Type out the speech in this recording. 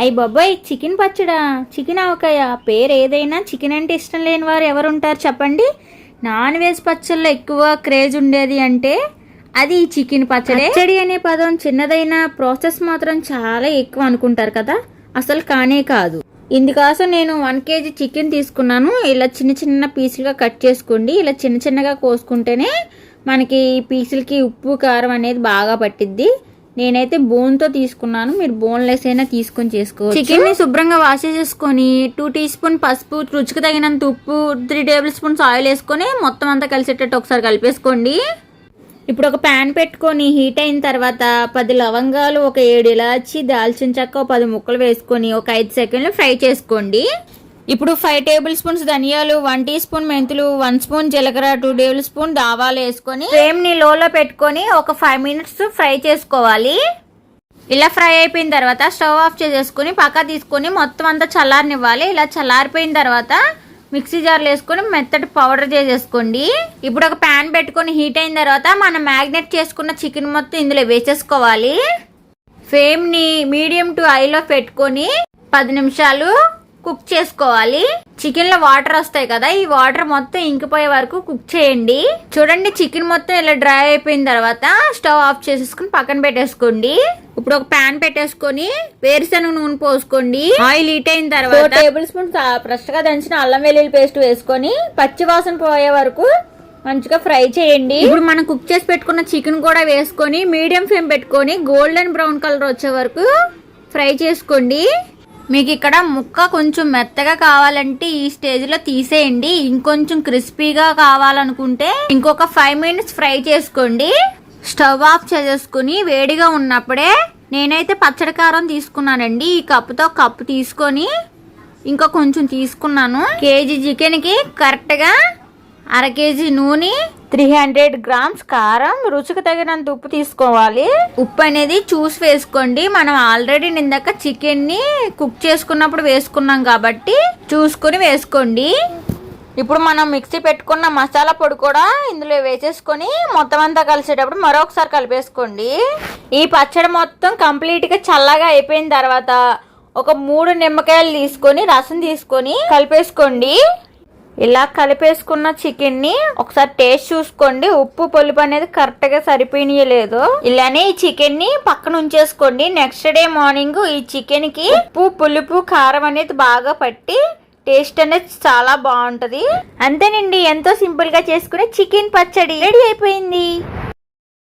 అయ్యి బాబాయ్ చికెన్ పచ్చడా? చికెన్ ఆవకాయ. పేరు ఏదైనా చికెన్ అంటే ఇష్టం లేని వారు ఎవరుంటారు చెప్పండి? నాన్ వెజ్ పచ్చళ్ళలో ఎక్కువ క్రేజ్ ఉండేది అంటే అది చికెన్ పచ్చడి. పచ్చడి అనే పదం చిన్నదైన ప్రాసెస్ మాత్రం చాలా ఎక్కువ అనుకుంటారు కదా. అసలు కానే కాదు. ఇందుకోసం నేను వన్ కేజీ చికెన్ తీసుకున్నాను. ఇలా చిన్న చిన్న పీసులుగా కట్ చేసుకోండి. ఇలా చిన్న చిన్నగా కోసుకుంటేనే మనకి ఈ పీసులకి ఉప్పు కారం అనేది బాగా పట్టిద్ది. నేనైతే బోన్తో తీసుకున్నాను. మీరు బోన్లెస్ అయినా తీసుకొని చేసుకోవచ్చు. చికెన్ని శుభ్రంగా వాష్ చేసుకొని టూ టీ స్పూన్ పసుపు రుచికి తగినంత ఉప్పు త్రీ టేబుల్ స్పూన్స్ ఆయిల్ వేసుకొని మొత్తం అంతా కలిసేటట్టు ఒకసారి కలిపేసుకోండి. ఇప్పుడు ఒక ప్యాన్ పెట్టుకొని హీట్ అయిన తర్వాత పది లవంగాలు ఒక ఏడు ఇలాచి దాల్చిన చెక్క పది ముక్కలు వేసుకొని ఒక ఐదు సెకండ్లు ఫ్రై చేసుకోండి. ఇప్పుడు ఫైవ్ టేబుల్ స్పూన్స్ ధనియాలు వన్ టీ స్పూన్ మెంతులు వన్ స్పూన్ జీలకర్ర టూ టేబుల్ స్పూన్ దావాలు వేసుకొని ఫ్రేమ్ని లోలో పెట్టుకొని ఒక ఫైవ్ మినిట్స్ ఫ్రై చేసుకోవాలి. ఇలా ఫ్రై అయిపోయిన తర్వాత స్టవ్ ఆఫ్ చేసేసుకుని పక్క తీసుకొని మొత్తం అంతా చల్లారనివ్వాలి. ఇలా చల్లారిపోయిన తర్వాత మిక్సీ జార్లో వేసుకొని మెత్తటి పౌడర్ చేసేసుకోండి. ఇప్పుడు ఒక ప్యాన్ పెట్టుకొని హీట్ అయిన తర్వాత మనం మ్యాగ్నెట్ చేసుకున్న చికెన్ మొత్తం ఇందులో వేసేసుకోవాలి. ఫ్లేమ్ని మీడియం టు హైలో పెట్టుకొని పది నిమిషాలు కుక్ చేసుకోవాలి. చికెన్లో వాటర్ వస్తాయి కదా ఈ వాటర్ మొత్తం ఇంకిపోయే వరకు కుక్ చేయండి. చూడండి చికెన్ మొత్తం ఇలా డ్రై అయిపోయిన తర్వాత స్టవ్ ఆఫ్ చేసేసుకుని పక్కన పెట్టేసుకోండి. ఇప్పుడు ఒక ప్యాన్ పెట్టేసుకొని వేరుశనగ నూనె పోసుకోండి. ఆయిల్ హీట్ అయిన తర్వాత టేబుల్ స్పూన్ ఫ్రెష్గా దంచిన అల్లం వెల్లుల్లి పేస్ట్ వేసుకొని పచ్చి వాసన పోయే వరకు మంచిగా ఫ్రై చేయండి. ఇప్పుడు మనం కుక్ చేసి పెట్టుకున్న చికెన్ కూడా వేసుకొని మీడియం ఫ్లేమ్ పెట్టుకొని గోల్డెన్ బ్రౌన్ కలర్ వచ్చే వరకు ఫ్రై చేసుకోండి. మీకు ఇక్కడ ముక్క కొంచెం మెత్తగా కావాలంటే ఈ స్టేజ్లో తీసేయండి. ఇంకొంచెం క్రిస్పీగా కావాలనుకుంటే ఇంకొక ఫైవ్ మినిట్స్ ఫ్రై చేసుకోండి. స్టవ్ ఆఫ్ చేసేసుకుని వేడిగా ఉన్నప్పుడే నేనైతే పచ్చడి కారం తీసుకున్నానండి. ఈ కప్పుతో కప్పు తీసుకొని ఇంకా కొంచెం తీసుకున్నాను. కేజీ చికెన్కి కరెక్ట్గా అర కేజీ నూనె త్రీ హండ్రెడ్ గ్రామ్స్ కారం రుచికి తగినంత ఉప్పు తీసుకోవాలి. ఉప్పు అనేది చూసి వేసుకోండి. మనం ఆల్రెడీ నిందాక చికెన్ని కుక్ చేసుకున్నప్పుడు వేసుకున్నాం కాబట్టి చూసుకుని వేసుకోండి. ఇప్పుడు మనం మిక్సీ పెట్టుకున్న మసాలా పొడి కూడా ఇందులో వేసేసుకొని మొత్తం అంతా కలిసేటప్పుడు మరొకసారి కలిపేసుకోండి. ఈ పచ్చడి మొత్తం కంప్లీట్గా చల్లగా అయిపోయిన తర్వాత ఒక మూడు నిమ్మకాయలు తీసుకొని రసం తీసుకొని కలిపేసుకోండి. ఇలా కలిపేసుకున్న చికెన్ని ఒకసారి టేస్ట్ చూసుకోండి. ఉప్పు పులుపు అనేది కరెక్ట్గా సరిపోయినయలేదు. ఇలానే ఈ చికెన్ని పక్కన ఉంచేసుకోండి. నెక్స్ట్ డే మార్నింగ్ ఈ చికెన్కి ఉప్పు పులుపు కారం అనేది బాగా పట్టి టేస్ట్ అనేది చాలా బాగుంటది. అంతేనండి. ఎంతో సింపుల్గా చేసుకునే చికెన్ పచ్చడి రెడీ అయిపోయింది.